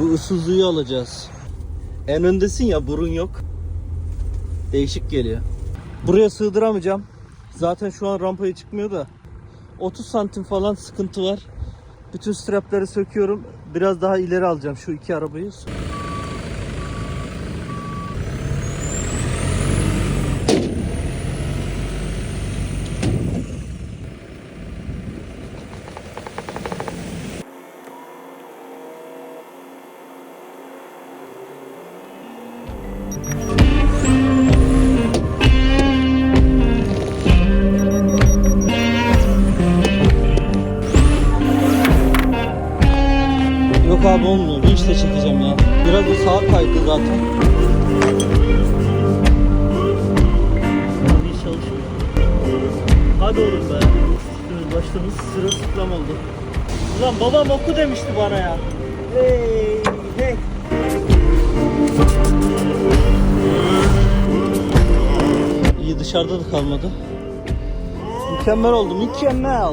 Bu ısızlığı alacağız. En öndesin ya burun yok. Değişik geliyor. Buraya sığdıramayacağım. Zaten şu an rampaya çıkmıyor da. 30 santim falan sıkıntı var. Bütün strapleri söküyorum. Biraz daha ileri alacağım şu iki arabayı. Yok abi olmuyor. Vinçle çekeceğim ya. Biraz da sağa kaydı zaten. Vinç çalışmıyor. Hadi oğlum be. Şimdi başladığımız sıra sıklam oldu. Ulan babam oku demişti bana ya. Hey hey. Dışarıda da kalmadı. Mükemmel oldu mükemmel.